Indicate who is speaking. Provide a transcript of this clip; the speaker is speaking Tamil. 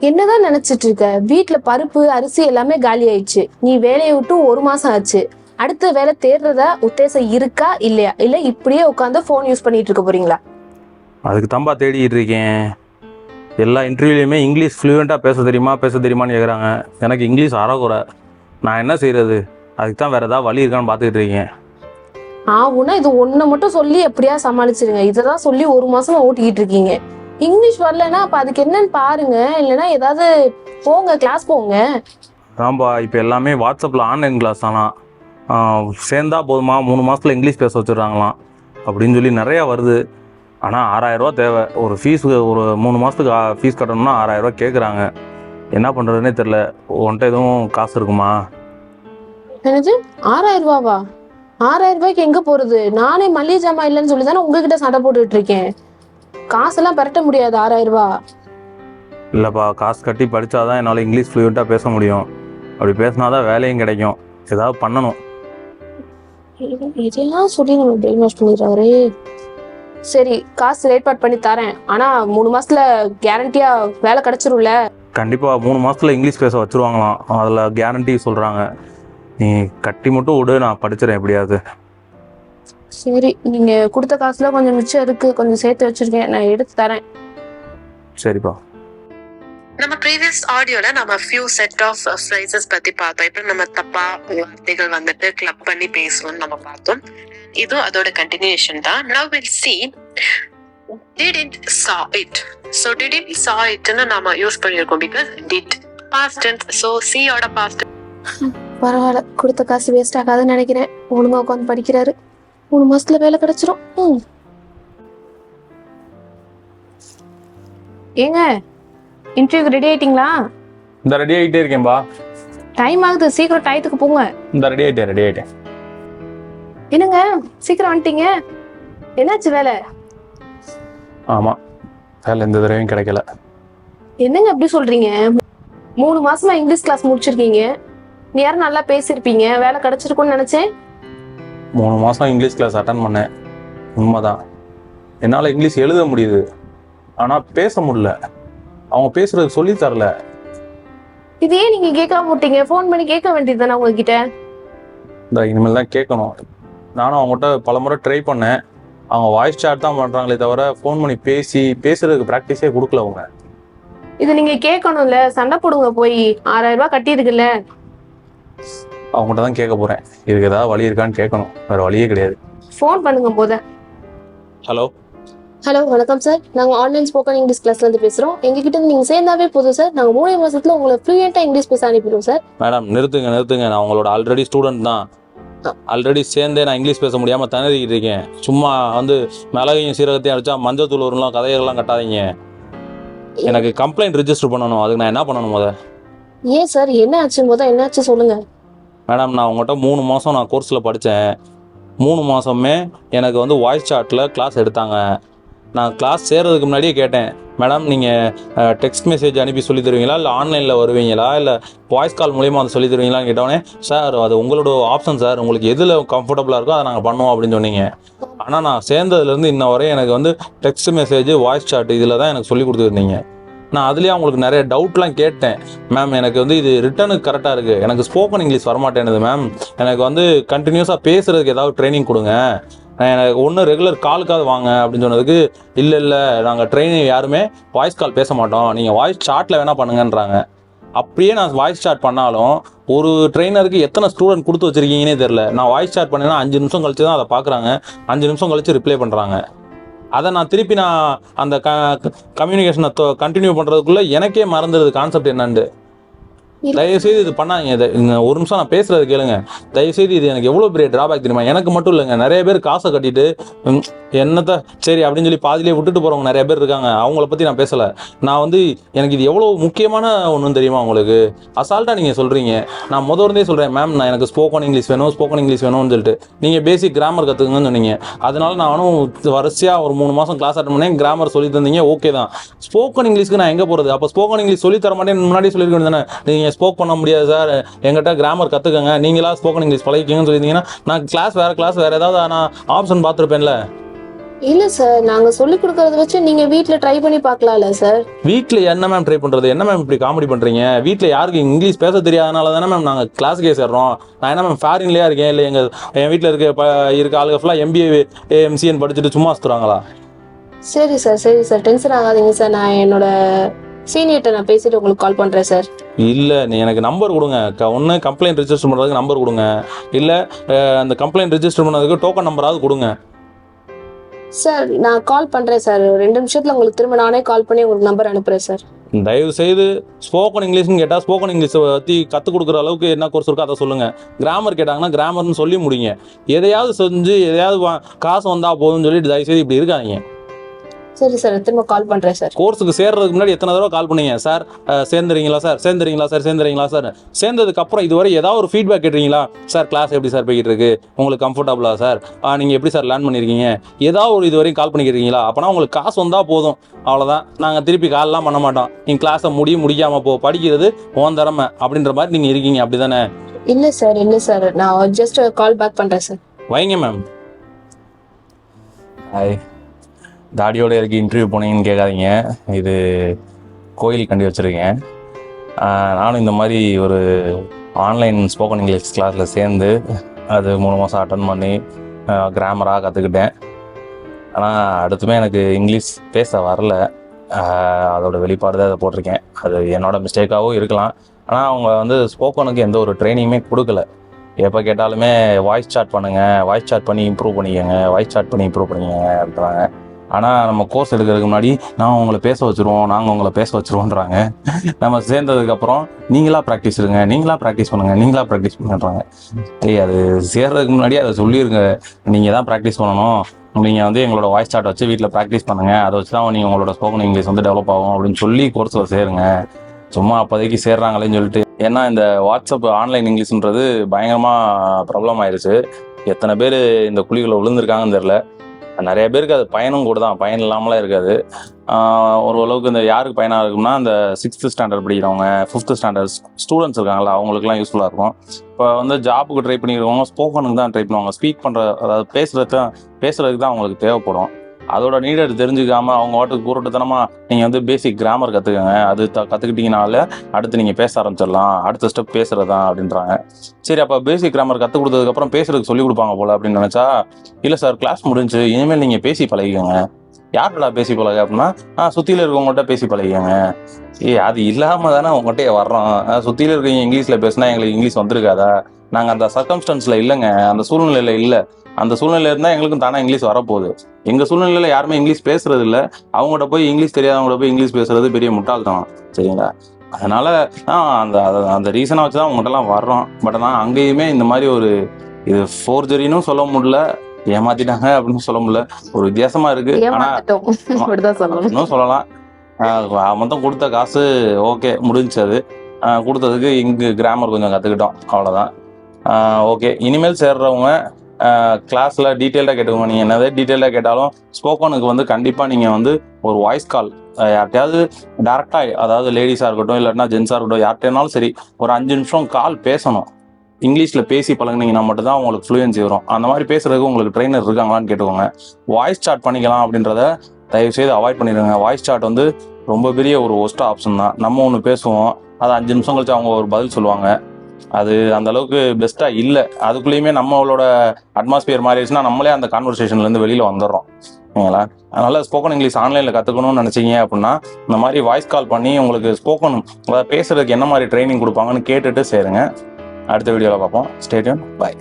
Speaker 1: என்னதான் நினைச்சிட்டு இருக்க? வீட்ல பருப்பு அரிசி எல்லாமே காலி ஆயிடுச்சு. நீ வேலையை விட்டு ஒரு மாசம் ஆச்சு. அடுத்த வேலை தேடுறதா உத்தேசம் இருக்கா இல்லையா? இல்ல இப்படியே உட்காந்து ஃபோன் யூஸ் பண்ணிட்டு இருக்க போறீங்களா?
Speaker 2: அதுக்கு தான்பா தேடிக்கிட்டு இருக்கேன். எல்லா இன்டர்வியூலையுமே இங்கிலீஷ் ஃப்ளூயண்ட்டாக பேச தெரியுமா பேச தெரியுமான்னு கேட்குறாங்க எனக்கு இங்கிலீஷ் அறகுறை. நான் என்ன செய்கிறது அதுக்கு தான் வேறு ஏதாவது வழி இருக்கான்னு பார்த்துக்கிட்டு இருக்கேன்.
Speaker 1: ஆகுனா இது ஒண்ணு மட்டும் சொல்லி எப்படியா சமாளிச்சிருங்க. இததான் சொல்லி ஒரு மாசமா ஓட்டிக்கிட்டு இருக்கீங்க. இங்கிலீஷ் வரலன்னா அப்ப அதுக்கு என்னன்னு பாருங்க. இல்லைன்னா ஏதாவது போங்க கிளாஸ் போங்க.
Speaker 2: ஆமாப்பா இப்போ எல்லாமே வாட்ஸ்அப்பில் ஆன்லைன் கிளாஸ் ஆனால் சேர்ந்தா போதுமா? மூணு மாதத்தில் இங்கிலீஷ் பேச வச்சுடுறாங்களாம். அப்படின்னு சொல்லி நிறையா வருது. ஆனால் ஆறாயிரரூவா தேவை. ஒரு ஃபீஸுக்கு ஒரு மூணு மாதத்துக்கு ஃபீஸ் கட்டணும்னா ஆறாயிரரூவா கேட்குறாங்க என்ன பண்ணுறதுனே தெரில உன்கிட்ட எதுவும் காசு இருக்குமா?
Speaker 1: என்னது ஆறாயிரம் ரூபாவா? ஆறாயிரம் ரூபாய்க்கு எங்க போறது? நானே மல்லிகை ஜாமான் இல்லைன்னு சொல்லி தானே உங்ககிட்ட சண்டை போட்டுட்டு இருக்கேன். காசெல்லாம் பரட்ட முடியாது ஆறாயிரம் ரூபாய்
Speaker 2: இல்லைப்பா காசு கட்டி படித்தாதான் என்னால் இங்கிலீஷ் ஃப்ளூயண்ட்டாக பேச முடியும். அப்படி பேசினா தான் வேலையும் கிடைக்கும். ஏதாவது பண்ணணும்.
Speaker 1: இதெல்லாம் சொல்லி நம்ம பிரெயின் வாஷ் பண்ணிடுறாரு சரி காசு ஏற்பாடு பண்ணி தரேன். ஆனா மூணு மாசத்துல கேரண்டியா வேலை கிடைச்சிரும்ல.
Speaker 2: கண்டிப்பாக மூணு மாதத்தில் இங்கிலீஷ் பேச வச்சுருவாங்களாம். அதில் கேரண்டி சொல்கிறாங்க நீ கட்டி மட்டும் விடு நான் படிச்சிடறேன் எப்படியாவது.
Speaker 1: சரி நீங்க கொடுத்த காசுல கொஞ்சம் மிச்சம் இருக்கு கொஞ்சம் சேர்த்து வச்சிருக்கேன் நான் எடுத்து தரேன்.
Speaker 2: சரிப்பா.
Speaker 3: நம்ம ப்ரீவியஸ் ஆடியோல நம்ம ஃபியூ செட் ஆஃப் ஃப்ரைசஸ் பத்தி பார்த்தோம். இப்போ நம்ம தப்பா வார்த்தைகள் வந்துட்டு கிளப் பண்ணி பேசுவோம்னு நம்ம பார்த்தோம். இதுவும் அதோட கண்டினியூஷன் தான். Now will see didn't saw it? So didn't saw itனு நாம யூஸ் பண்ணியிருக்கோம் because did. Past tense. So see ஓட past
Speaker 1: பரவாயில்ல. கொடுத்த காசு வேஸ்ட் ஆகாதுன்னு நினைக்கிறேன். ஒழுங்கா உட்காந்து படிக்கிறாரு. மூணு மாசத்துல வேலை கிடைச்சிரும். ஏங்க இன்டர்வியூக்கு ரெடி ஆயிட்டீங்களா?
Speaker 2: இந்த ரெடி ஆகிட்டே இருக்கேன்பா
Speaker 1: டைம் ஆகுது சீக்கிரம் டயத்துக்கு போங்க.
Speaker 2: இந்த ரெடி ஆகிட்டேன் ரெடி ஆகிட்டேன்
Speaker 1: என்னங்க சீக்கிரம் வந்துட்டீங்க? என்னாச்சு வேலை?
Speaker 2: ஆமாம் வேலை எந்த தடவையும் கிடைக்கல.
Speaker 1: என்னங்க அப்படி சொல்றீங்க? மூணு மாசமா இங்கிலீஷ் கிளாஸ் முடிச்சிருக்கீங்க. நீ யாரும் நல்லா பேசியிருப்பீங்க. வேலை கிடைச்சிருக்கும்னு நினைச்சேன்.
Speaker 2: மூணு மாதம் இங்கிலீஷ் கிளாஸ் அட்டன் பண்ணேன். உண்மைதான். என்னால் இங்கிலீஷ் எழுத முடியுது. ஆனால் பேச முடியல. அவங்க பேசுறது சொல்லி தரல.
Speaker 1: இதே நீங்க கேட்காம விட்டீங்க. ஃபோன் பண்ணி கேட்க வேண்டியது தானே உங்ககிட்ட?
Speaker 2: இந்த இனிமேல் தான் கேட்கணும். நானும் அவங்ககிட்ட பல முறை ட்ரை பண்ணேன். அவங்க வாய்ஸ் சாட் தான் பண்ணுறாங்களே தவிர ஃபோன் பண்ணி பேசி பேசுறதுக்கு ப்ராக்டிஸே கொடுக்கல அவங்க.
Speaker 1: இது நீங்க கேட்கணும்ல. சண்டை போடுங்க போய். ஆறாயிரம் ரூபாய் கட்டியிருக்குல்ல.
Speaker 2: அவங்ககிட்ட தான் கேட்க போகிறேன் இதுக்கு ஏதாவது வழி இருக்கான்னு கேட்கணும். வேறு வழியே கிடையாது.
Speaker 1: ஃபோன் பண்ணுங்க போத.
Speaker 2: ஹலோ
Speaker 1: ஹலோ வணக்கம் சார் நாங்க ஆன்லைன் ஸ்போக்கன் இங்கிலீஷ் கிளாஸ்ல இருந்து பேசுறோம். எங்ககிட்ட இருந்து நீங்க சேர்ந்தாவே போதும் சார் நாங்க மூணு மாசத்துல உங்களை ஃப்ளூயண்டா இங்கிலீஷ் பேச அனுப்பிடுவோம் சார்
Speaker 2: மேடம் நிறுத்துங்க நிறுத்துங்க. நான் உங்களோட ஆல்ரெடி ஸ்டூடெண்ட் தான். ஆல்ரெடி சேர்ந்தே நான் இங்கிலீஷ் பேச முடியாமல் திணறிக்கிட்டு இருக்கேன். சும்மா வந்து மிளகையும் சீரகத்தையும் அடிச்சா மஞ்சள் தூள் வரும்லாம் கதைகள்லாம் கட்டாதீங்க. எனக்கு கம்ப்ளைண்ட் ரிஜிஸ்டர் பண்ணணும். அதுக்கு நான் என்ன பண்ணணும் முத?
Speaker 1: ஏன் சார் என்ன ஆச்சு முத? என்னாச்சு சொல்லுங்க.
Speaker 2: மேடம் நான் உங்கள்கிட்ட மூணு மாதம் நான் கோர்ஸில் படித்தேன் மூணு மாதமே எனக்கு வந்து வாய்ஸ் சாட்டில் கிளாஸ் எடுத்தாங்க. நான் கிளாஸ் சேர்றதுக்கு முன்னாடியே கேட்டேன். மேடம் நீங்கள் டெக்ஸ்ட் மெசேஜ் அனுப்பி சொல்லி தருவீங்களா? இல்லை ஆன்லைனில் வருவீங்களா? இல்லை வாய்ஸ் கால் மூலியமாக அதை சொல்லி தருவீங்களான்னு கேட்டோடனே சார் அது உங்களோட ஆப்ஷன் சார் உங்களுக்கு எதில் கம்ஃபர்டபுளாக இருக்கோ அதை நாங்கள் பண்ணுவோம் அப்படின்னு சொன்னீங்க. ஆனால் நான் சேர்ந்ததுலேருந்து இன்ன வரையும் எனக்கு வந்து டெக்ஸ்ட் மெசேஜ் வாய்ஸ் சாட் இதில் தான் எனக்கு சொல்லி கொடுத்துருந்தீங்க நான் அதுலேயே அவங்களுக்கு நிறைய டவுட்லாம் கேட்டேன். மேம் எனக்கு வந்து இது ரிட்டனுக்கு கரெக்டாக இருக்குது எனக்கு ஸ்போக்கன் இங்கிலீஷ் வரமாட்டேனுது மேம் எனக்கு வந்து கண்டினியூஸாக பேசுகிறதுக்கு ஏதாவது ட்ரைனிங் கொடுங்க. எனக்கு ஒன்று ரெகுலர் காலுக்காவது வாங்க அப்படின்னு சொன்னதுக்கு இல்லை இல்லை நாங்கள் ட்ரைனிங் யாருமே வாய்ஸ் கால் பேச மாட்டோம். நீங்கள் வாய்ஸ் சாட்டில் வேணால் பண்ணுங்கன்றாங்க. அப்படியே நான் வாய்ஸ் சாட் பண்ணாலும் ஒரு ட்ரெயினருக்கு எத்தனை ஸ்டூடெண்ட் கொடுத்து வச்சிருக்கீங்கன்னே தெரில நான் வாய்ஸ் சாட் பண்ணேன்னா அஞ்சு நிமிஷம் கழிச்சு தான் அதை பார்க்குறாங்க. அஞ்சு நிமிஷம் கழிச்சு ரிப்ளை பண்ணுறாங்க அதை நான் திருப்பி நான் அந்த க கம்யூனிகேஷனை கண்டினியூ பண்ணுறதுக்குள்ளே எனக்கே மறந்துடுது கான்செப்ட் என்னன்னு தயவுசெய்து இது பண்ணாங்க இதை ஒரு நிமிஷம் நான் பேசுறது கேளுங்க. தயவுசெய்து இது எனக்கு எவ்வளோ பெரிய டிராபேக் தெரியுமா? எனக்கு மட்டும் இல்லைங்க. நிறைய பேர் காசை கட்டிட்டு என்னத்த சரி அப்படின்னு சொல்லி பாதியிலே விட்டுட்டு போகிறவங்க நிறைய பேர் இருக்காங்க. அவங்கள பற்றி நான் பேசலை. நான் வந்து எனக்கு இது எவ்வளோ முக்கியமான ஒன்றும் தெரியுமா உங்களுக்கு? அசால்ட்டாக நீங்கள் சொல்கிறீங்க நான் முத இருந்தே சொல்கிறேன் மேம் நான் எனக்கு ஸ்போக்கன் இங்கிலீஷ் வேணும் ஸ்போக்கன் இங்கிலீஷ் வேணும்னு சொல்லிட்டு. நீங்கள் பேசிக் கிராமர் கற்றுக்குங்கன்னு சொன்னீங்க. அதனால நானும் வரிசையாக ஒரு மூணு மாதம் கிளாஸ் அட்டன் பண்ணேன். கிராமர் சொல்லி தந்தீங்க ஓகே தான். ஸ்போக்கன் இங்கிலீஷ்க்கு நான் எங்க போறது? அப்போ ஸ்போக்கன் இங்கிலீஷ் சொல்லி தர மாட்டேன் முன்னாடி சொல்லியிருக்கேன் தானே? நீங்கள் ஸ்போக் பண்ண முடியாது சார் எங்கிட்ட கிராமர் கற்றுக்கங்க நீங்களா ஸ்போக்கன் இங்கிலீஷ் பழகிக்கங்கன்னு சொல்லியிருந்தீங்கன்னா நான் கிளாஸ் வேறு கிளாஸ் வேறு. ஏதாவது நான் ஆப்ஷன் பார்த்துருப்பேன்ல.
Speaker 1: இல்ல சார் நாங்க சொல்லி கொடுக்கறத வச்சு நீங்க வீட்ல ட்ரை பண்ணி பார்க்கலாம்ல சார்
Speaker 2: வீட்டில் என்ன மேம் ட்ரை பண்ணுறது என்ன மேம் இப்படி காமெடி பண்ணுறீங்க வீட்டில் யாருக்கு இங்கிலீஷ் பேச தெரியாதனால தானே மேம் நாங்கள் கிளாஸுக்கே சேர்றோம். நான் என்ன மேம் ஃபாரின்லேயே இருக்கேன்? இல்லை எங்கள் என் வீட்டில் இருக்க இருக்க ஆளுங்க ஃபுல்லாக எம்பிஏ எம்சிஎன் படிச்சுட்டு சும்மா சுற்றுறாங்களா
Speaker 1: சரி சார் சரி சார் டென்ஷன் ஆகாதீங்க சார் நான் என்னோட சீனியர்கிட்ட நான் பேசிட்டு உங்களுக்கு கால் பண்றேன் சார்
Speaker 2: இல்லை எனக்கு நம்பர் கொடுங்க ஒன்று கம்ப்ளைண்ட் ரெஜிஸ்டர் பண்ணுறதுக்கு நம்பர் கொடுங்க. இல்லை அந்த கம்ப்ளைண்ட் ரெஜிஸ்டர் பண்ணதுக்கு டோக்கன் நம்பராவது கொடுங்க.
Speaker 1: சார் நான் கால் பண்றேன் சார் ரெண்டு நிமிஷத்துல உங்களுக்கு திரும்ப நானே கால் பண்ணி உங்களுக்கு நம்பர் அனுப்புறேன் சார்
Speaker 2: தயவு செய்து ஸ்போக்கன் இங்கிலீஷ்னு கேட்டால் ஸ்போக்கன் இங்கிலீஷை பற்றி கற்றுக் கொடுக்குற அளவுக்கு என்ன கோர்ஸ் இருக்கோ அதை சொல்லுங்கள் கிராமர் கேட்டாங்கன்னா கிராமர்னு சொல்லி முடிங்க. எதையாவது செஞ்சு எதையாவது காசு வந்தால் போதும்னு சொல்லிட்டு தயவு செய்து இப்படி இருக்காதீங்க.
Speaker 1: சரி சார் திரும்ப கால் பண்றேன் சார்.
Speaker 2: கோர்ஸுக்கு சேர்றதுக்கு முன்னாடி எத்தனை தடவை கால் பண்ணீங்க? சார் சேர்ந்துறீங்களா சார்? சேர்ந்துறீங்களா சார்? சேர்ந்துறீங்களா சார்? சேர்ந்ததுக்கு அப்புறம் இதுவரை ஏதாவது ஒரு ஃபீட்பேக் கேட்டுறீங்களா சார் கிளாஸ் எப்படி சார் போய்கிட்டு இருக்கு உங்களுக்கு கம்ஃபர்டபுளா சார்? நீங்கள் எப்படி சார் லேர்ன் பண்ணியிருக்கீங்க ஏதாவது ஒரு இதுவரையும் கால் பண்ணிக்கிறீங்களா அப்போனா உங்களுக்கு காசு வந்தால் போதும். அவ்வளோதான் நாங்கள் திருப்பி கால்லாம் பண்ண மாட்டோம். நீங்கள் கிளாஸை முடிய முடியாமல் போ படிக்கிறது உன் திறமை அப்படின்ற மாதிரி நீங்கள் இருக்கீங்க. அப்படி தானே
Speaker 1: இல்ல சார் இல்ல சார். நான் ஜஸ்ட் கால் பேக் பண்றேன் சார்.
Speaker 2: வைங்க மேம் ஹாய் தாடியோட இருக்கு இன்டர்வியூ போனீங்கன்னு கேட்காதீங்க. இது கோயில் கண்டி வச்சுருக்கேன். நானும் இந்த மாதிரி ஒரு ஆன்லைன் ஸ்போக்கன் இங்கிலீஷ் கிளாஸில் சேர்ந்து அது மூணு மாதம் அட்டன் பண்ணி கிராமராக கற்றுக்கிட்டேன் ஆனால் அடுத்துமே எனக்கு இங்கிலீஷ் பேச வரல. அதோட வெளிப்பாடு தான் அதை போட்டிருக்கேன். அது என்னோடய மிஸ்டேக்காகவும் இருக்கலாம். ஆனால் அவங்க வந்து ஸ்போக்கனுக்கு எந்த ஒரு ட்ரைனிங்குமே கொடுக்கல. எப்போ கேட்டாலுமே வாய்ஸ் சாட் பண்ணுங்கள் வாய்ஸ் சாட் பண்ணி இம்ப்ரூவ் பண்ணிக்கோங்க வாய்ஸ் சாட் பண்ணி இம்ப்ரூவ் பண்ணிக்கோங்க அப்படின்றாங்க. ஆனால் நம்ம கோர்ஸ் எடுக்கிறதுக்கு முன்னாடி நான் உங்களை பேச வச்சுருவோம் நாங்கள் உங்களை பேச வச்சுருவோன்றாங்க. நம்ம சேர்ந்ததுக்கப்புறம் நீங்களா ப்ராக்டிஸ் இருங்க நீங்களாக ப்ராக்டிஸ் பண்ணுங்கள் நீங்களாக ப்ராக்டிஸ் பண்ணுறாங்க ஏய் அது சேர்றதுக்கு முன்னாடி அதை சொல்லிடுங்க நீங்கள் தான் ப்ராக்டிஸ் பண்ணணும். நீங்கள் வந்து எங்களோட வாய்ஸ் சாட் வச்சு வீட்டில் ப்ராக்டிஸ் பண்ணுங்கள் அதை வச்சு தான் நீங்கள் உங்களோட ஸ்போக்கன் இங்கிலீஷ் வந்து டெவலப் ஆகும் அப்படின்னு சொல்லி கோர்ஸில் சேருங்க. சும்மா அப்போதைக்கு சேர்றாங்களேன்னு சொல்லிட்டு. ஏன்னா இந்த வாட்ஸ்அப் ஆன்லைன் இங்கிலீஷ்ன்றது பயங்கரமாக ப்ராப்ளம் ஆயிருச்சு. எத்தனை பேர் இந்த குழிகளை விழுந்திருக்காங்கன்னு தெரில நிறைய பேருக்கு அது பயனும் கூட தான். பயன் இல்லாமலாம் இருக்காது. ஓரளவுக்கு ஒரு அளவுக்கு இந்த யாருக்கு பயனாக இருக்கும்னா இந்த சிக்ஸ்த்து ஸ்டாண்டர்ட் படிக்கிறவங்க ஃபிஃப்த்து ஸ்டாண்டர்ட் ஸ்டூடெண்ட்ஸ் இருக்காங்களா அவங்களுக்குலாம் யூஸ்ஃபுல்லாக இருக்கும். இப்போ வந்து ஜாப்புக்கு ட்ரை பண்ணிக்கிறவங்க ஸ்போக்கனுக்கு தான் ட்ரை பண்ணுவாங்க. ஸ்பீக் பண்ணுற அதாவது பேசுறது தான் பேசுகிறதுக்கு தான் அவங்களுக்கு தேவைப்படும். அதோட நீடட் தெரிஞ்சுக்காம அவங்க வாட்டுக்கு கூறட்டுத்தனமா நீங்கள் வந்து பேசிக் கிராமர் கத்துக்கங்க. அது த கற்றுக்கிட்டீங்கனால அடுத்து நீங்கள் பேச ஆரம்பிச்சிடலாம். அடுத்த ஸ்டெப் பேசுறதா அப்படின்றாங்க. சரி அப்போ பேசிக் கிராமர் கற்றுக் கொடுத்ததுக்கப்புறம் பேசுறதுக்கு சொல்லி கொடுப்பாங்க போல அப்படின்னு நினச்சா இல்லை சார் கிளாஸ் முடிஞ்சு இனிமேல் நீங்கள் பேசி பழகிக்கோங்க. யார்கிட்ட பேசி பழக? அப்படின்னா ஆ சுற்றியில் இருக்கவங்கள்ட்ட பேசி பழகிக்கோங்க. ஏய் அது இல்லாமல் தானே உங்கள்கிட்ட வர்றோம். சுத்தியில இருக்கீங்க இங்கிலீஷில் பேசினா எங்களுக்கு இங்கிலீஷ் வந்திருக்காதா? நாங்கள் அந்த சர்க்கம்ஸ்டன்ஸில் இல்லைங்க. அந்த சூழ்நிலையில் இல்லை. அந்த சூழ்நிலை இருந்தால் எங்களுக்கும் தானே இங்கிலீஷ் வரப்போகுது. எங்கள் சூழ்நிலையில் யாருமே இங்கிலீஷ் பேசுறது இல்லை அவங்கள்ட்ட போய் இங்கிலீஷ் தெரியாதவங்கள்ட்ட போய் இங்கிலீஷ் பேசுறது பெரிய முட்டாள்தனம் சரிங்களா? அதனால அந்த அந்த- ரீசனை வச்சு தான் உங்கள்கிட்டலாம் வர்றோம். பட் ஆனால் அங்கேயுமே இந்த மாதிரி ஒரு இது ஃபோர்ஜரினும் சொல்ல முடியல. ஏமாத்திட்டாங்க அப்படின்னு சொல்ல முடியல. ஒரு வித்தியாசமா இருக்கு. ஆனா சொல்லலாம். மொத்தம் கொடுத்த காசு ஓகே ஆஹ் கொடுத்ததுக்கு இங்கு கிராமர் கொஞ்சம் கற்றுக்கிட்டோம் அவ்வளோதான் ஓகே இனிமேல் சேர்றவங்க கிளாஸில் டீட்டெயில்டாக கேட்டுக்கோங்க. நீங்கள் என்னதே டீட்டெயிலாக கேட்டாலும் ஸ்போக்கனுக்கு வந்து கண்டிப்பாக நீங்கள் வந்து ஒரு வாய்ஸ் கால் யார்கிட்டயாவது டேரெக்டாக அதாவது லேடிஸாக இருக்கட்டும் இல்லைன்னா ஜென்ஸாக இருக்கட்டும் யார்கிட்டனாலும் சரி ஒரு அஞ்சு நிமிஷம் கால் பேசணும். இங்கிலீஷில் பேசி பழகுனீங்கன்னா மட்டும்தான் உங்களுக்கு ஃப்ளூயன்சி வரும். அந்த மாதிரி பேசுறதுக்கு உங்களுக்கு ட்ரைனர் இருக்காங்களான்னு கேட்டுக்கோங்க. வாய்ஸ் சாட் பண்ணிக்கலாம் அப்படின்றத தயவுசெய்து அவாய்ட் பண்ணிடுங்க. வாய்ஸ் சாட் வந்து ரொம்ப பெரிய ஒரு ஒஸ்ட் ஆப்ஷன் தான். நம்ம ஒன்று பேசுவோம். அது அஞ்சு நிமிஷம் கழிச்சு அவங்க ஒரு பதில் சொல்லுவாங்க. அது அந்த அளவுக்கு பெஸ்ட்டாக இல்லை. அதுக்குள்ளேயுமே நம்மளோட அட்மாஸ்பியர் மாறிடுச்சுன்னா நம்மளே அந்த கான்வர்சேஷன்லேருந்து வெளியில் வந்துடுறோம். ஓகேங்களா அதனால் ஸ்போக்கன் இங்கிலீஷ் ஆன்லைனில் கற்றுக்கணும்னு நினச்சிங்க அப்படின்னா இந்த மாதிரி வாய்ஸ் கால் பண்ணி உங்களுக்கு ஸ்போக்கன் அதாவது பேசுகிறதுக்கு என்ன மாதிரி ட்ரைனிங் கொடுப்பாங்கன்னு கேட்டுட்டு சேருங்க. அடுத்த வீடியோவில் பார்ப்போம். ஸ்டேடியம் பாய்